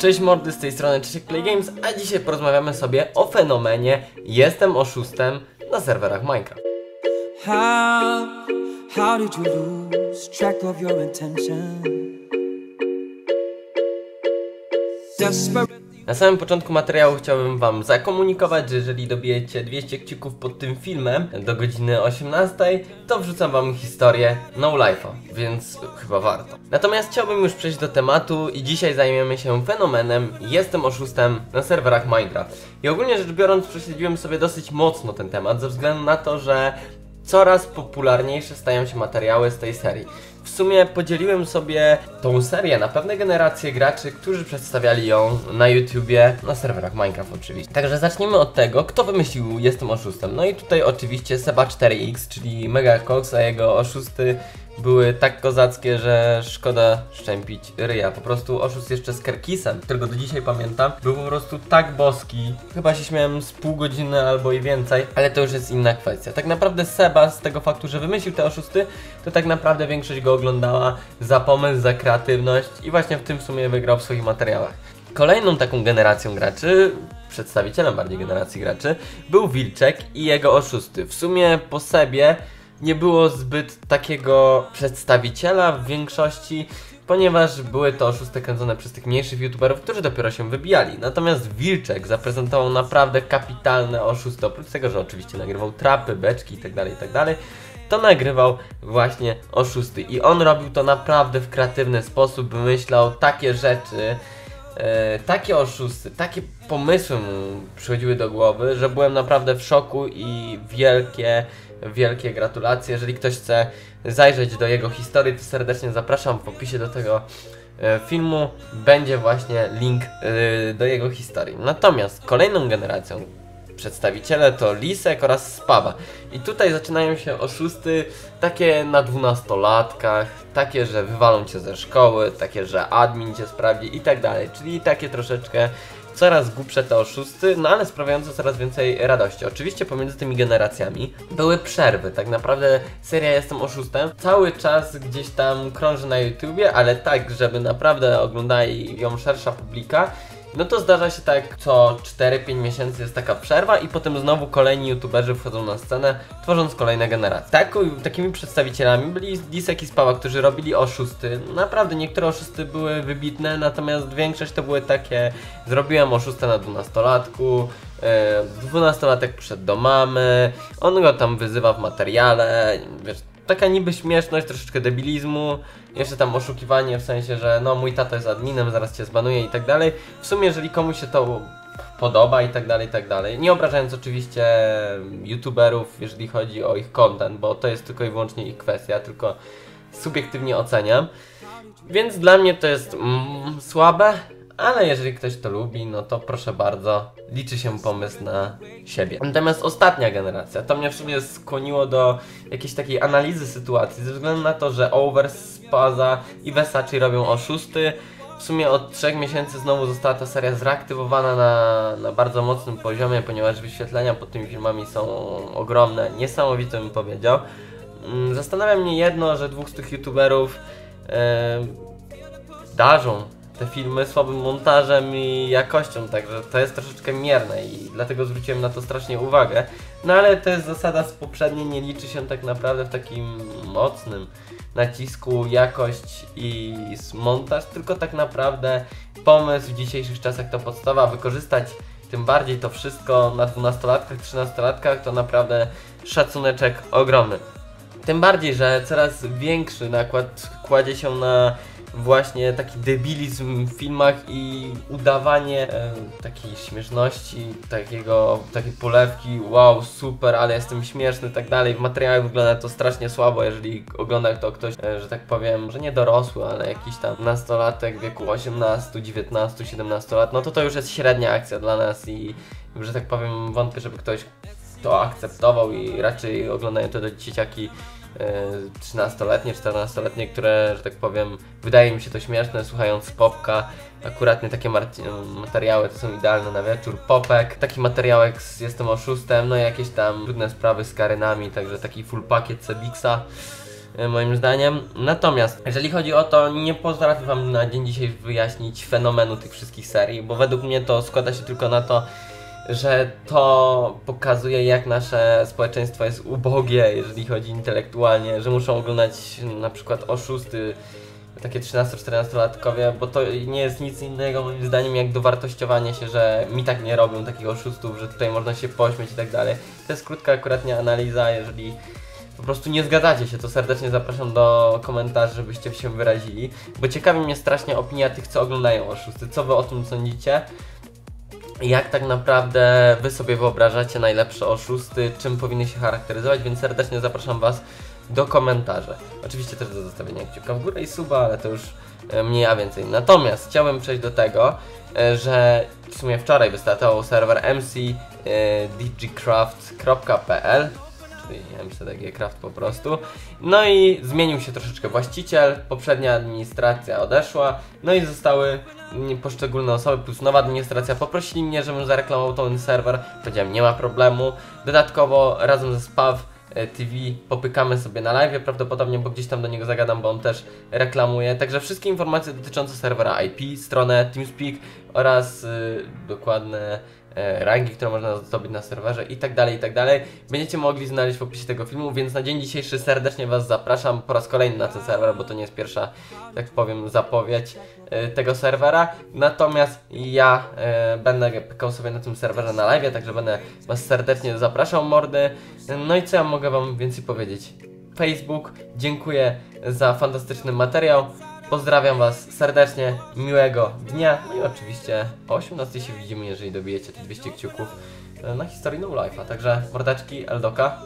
Cześć mordy, z tej strony Czesiek Play Games, a dzisiaj porozmawiamy sobie o fenomenie Jestem oszustem na serwerach Minecraft. Na samym początku materiału chciałbym wam zakomunikować, że jeżeli dobijecie 200 kciuków pod tym filmem do godziny 18, to wrzucam wam historię No Life'a, więc chyba warto. Natomiast chciałbym już przejść do tematu i dzisiaj zajmiemy się fenomenem Jestem oszustem na serwerach Minecraft. I ogólnie rzecz biorąc prześledziłem sobie dosyć mocno ten temat, ze względu na to, że coraz popularniejsze stają się materiały z tej serii. W sumie podzieliłem sobie tą serię na pewne generacje graczy, którzy przedstawiali ją na YouTubie, na serwerach Minecraft oczywiście. Także zacznijmy od tego, kto wymyślił Jestem oszustem. No i tutaj oczywiście Seba4X, czyli Mega a jego oszusty były tak kozackie, że szkoda szczępić ryja. Po prostu oszust jeszcze z Kerkisem, którego do dzisiaj pamiętam, był po prostu tak boski. Chyba się śmiałem z pół godziny albo i więcej, ale to już jest inna kwestia. Tak naprawdę Seba z tego faktu, że wymyślił te oszusty, to tak naprawdę większość go oglądała za pomysł, za kreatywność i właśnie w tym w sumie wygrał w swoich materiałach. Kolejną taką generacją graczy, przedstawicielem bardziej generacji graczy, był Wilczek i jego oszusty. W sumie po sobie nie było zbyt takiego przedstawiciela w większości, ponieważ były to oszusty kręcone przez tych mniejszych youtuberów, którzy dopiero się wybijali. Natomiast Wilczek zaprezentował naprawdę kapitalne oszusty, oprócz tego, że oczywiście nagrywał trapy, beczki itd., itd., to nagrywał właśnie oszusty. I on robił to naprawdę w kreatywny sposób, wymyślał takie rzeczy, e, takie oszusty, takie pomysły mu przychodziły do głowy, że byłem naprawdę w szoku i wielkie, wielkie gratulacje. Jeżeli ktoś chce zajrzeć do jego historii, to serdecznie zapraszam w opisie do tego e, filmu będzie właśnie link e, do jego historii. Natomiast kolejną generacją przedstawiciele to Lisek oraz Spawa. I tutaj zaczynają się oszusty takie na dwunastolatkach, takie, że wywalą cię ze szkoły, takie, że admin cię sprawdzi i tak dalej. Czyli takie troszeczkę coraz głupsze te oszusty, no ale sprawiające coraz więcej radości. Oczywiście pomiędzy tymi generacjami były przerwy, tak naprawdę seria Jestem oszustem cały czas gdzieś tam krąży na YouTubie, ale tak, żeby naprawdę oglądali ją szersza publika, no to zdarza się tak co 4-5 miesięcy jest taka przerwa i potem znowu kolejni youtuberzy wchodzą na scenę, tworząc kolejne generacje. Tak, takimi przedstawicielami byli Disek i Spała, którzy robili oszusty. Naprawdę niektóre oszusty były wybitne, natomiast większość to były takie zrobiłem oszustę na 12-latku, e, dwunastolatek przyszedł do mamy, on go tam wyzywa w materiale, wiesz, taka niby śmieszność, troszeczkę debilizmu, jeszcze tam oszukiwanie w sensie, że no mój tato jest adminem, zaraz cię zbanuje i tak dalej. W sumie jeżeli komuś się to podoba i tak dalej, i tak dalej. Nie obrażając oczywiście youtuberów, jeżeli chodzi o ich content, bo to jest tylko i wyłącznie ich kwestia, tylko subiektywnie oceniam. Więc dla mnie to jest mm, słabe, ale jeżeli ktoś to lubi, no to proszę bardzo, liczy się pomysł na siebie. Natomiast ostatnia generacja, to mnie w sumie skłoniło do jakiejś takiej analizy sytuacji, ze względu na to, że Overspaza i Versace robią oszusty. W sumie od 3 miesięcy znowu została ta seria zreaktywowana na, na bardzo mocnym poziomie, ponieważ wyświetlenia pod tymi filmami są ogromne, niesamowite bym powiedział. Mm, zastanawia mnie jedno, że dwóch z tych youtuberów yy, darzą te filmy słabym montażem i jakością, także to jest troszeczkę mierne i dlatego zwróciłem na to strasznie uwagę. No ale to jest zasada z poprzedniej, nie liczy się tak naprawdę w takim mocnym nacisku jakość i montaż, tylko tak naprawdę pomysł w dzisiejszych czasach to podstawa, wykorzystać tym bardziej to wszystko na 12-latkach, 13-latkach to naprawdę szacuneczek ogromny. Tym bardziej, że coraz większy nakład kładzie się na właśnie taki debilizm w filmach i udawanie e, takiej śmieszności, takiego, takiej polewki, wow, super, ale jestem śmieszny tak dalej. W materiałach wygląda to strasznie słabo, jeżeli ogląda to ktoś, e, że tak powiem, że nie dorosły, ale jakiś tam nastolatek w wieku 18, 19, 17 lat, no to to już jest średnia akcja dla nas i, że tak powiem, wątpię, żeby ktoś to akceptował i raczej oglądają to do dzieciaki 13-letnie, 14-letnie, które, że tak powiem, wydaje mi się to śmieszne, słuchając popka. Akuratnie takie materiały to są idealne na wieczór. Popek, taki materiałek z Jestem oszustem, no i jakieś tam trudne sprawy z karynami, także taki full pakiet Cebixa. e, moim zdaniem. Natomiast, jeżeli chodzi o to, nie potrafię Wam na dzień dzisiejszy wyjaśnić fenomenu tych wszystkich serii, bo według mnie to składa się tylko na to, że to pokazuje, jak nasze społeczeństwo jest ubogie, jeżeli chodzi intelektualnie, że muszą oglądać na przykład oszusty, takie 13-14-latkowie, bo to nie jest nic innego moim zdaniem jak dowartościowanie się, że mi tak nie robią takich oszustów, że tutaj można się pośmieć i tak dalej. To jest krótka akuratnie analiza, jeżeli po prostu nie zgadzacie się, to serdecznie zapraszam do komentarzy, żebyście się wyrazili, bo ciekawi mnie strasznie opinia tych, co oglądają oszusty, co wy o tym sądzicie, jak tak naprawdę wy sobie wyobrażacie najlepsze oszusty, czym powinny się charakteryzować, więc serdecznie zapraszam was do komentarzy. Oczywiście też do zostawienia kciuka w górę i suba, ale to już e, mniej a więcej. Natomiast chciałbym przejść do tego, e, że w sumie wczoraj wystartował serwer mcdgcraft.pl czyli mcdgcraft po prostu. No i zmienił się troszeczkę właściciel, poprzednia administracja odeszła, no i zostały poszczególne osoby plus nowa administracja poprosili mnie, żebym zareklamował ten serwer. Powiedziałem, nie ma problemu. Dodatkowo razem ze Spaw e, TV popykamy sobie na live prawdopodobnie, bo gdzieś tam do niego zagadam, bo on też reklamuje. Także wszystkie informacje dotyczące serwera IP, stronę TeamSpeak oraz y, dokładne rangi, które można zdobyć na serwerze i tak dalej, i tak dalej. Będziecie mogli znaleźć w opisie tego filmu, więc na dzień dzisiejszy serdecznie Was zapraszam po raz kolejny na ten serwer, bo to nie jest pierwsza, tak powiem, zapowiedź e, tego serwera. Natomiast ja e, będę pykał sobie na tym serwerze na live, także będę Was serdecznie zapraszał, mordy. No i co ja mogę Wam więcej powiedzieć? Facebook, dziękuję za fantastyczny materiał. Pozdrawiam Was serdecznie, miłego dnia. No i oczywiście o 18 się widzimy, jeżeli dobijecie te 200 kciuków e, na historii No Life'a. Także mordeczki, Eldoka.